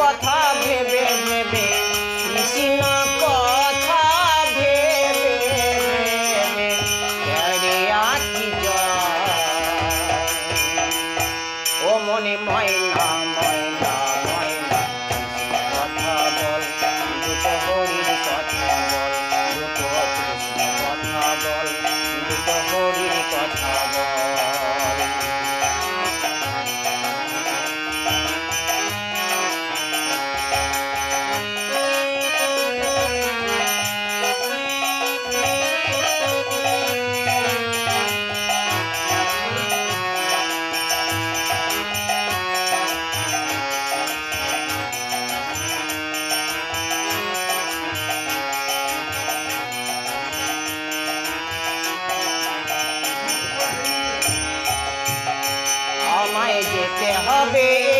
কথা ভেবে ভেবে কৃষ্ণ কথা ভেবে ও মনে ময়না হবে?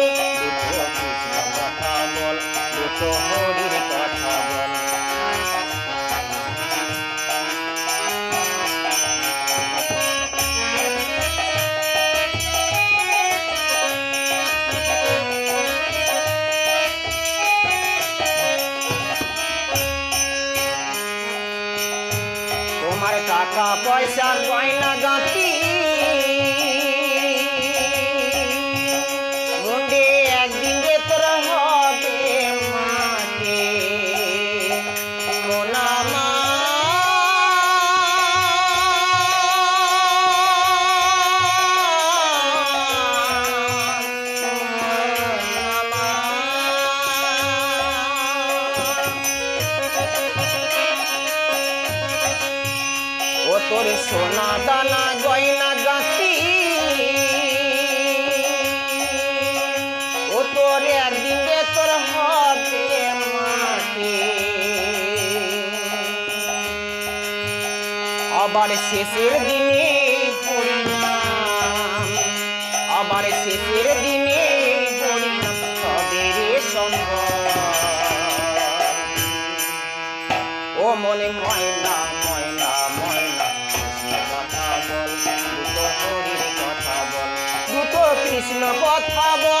পয়সা গয়না তোর সোনা দানা গয়না গাঁতি ও তোর একদিন তোর হবে মাটি। আবার শেষের দিনে আবার শেষের দিনে সম্ভব ও মনে ময়না কৃষ্ণ কথা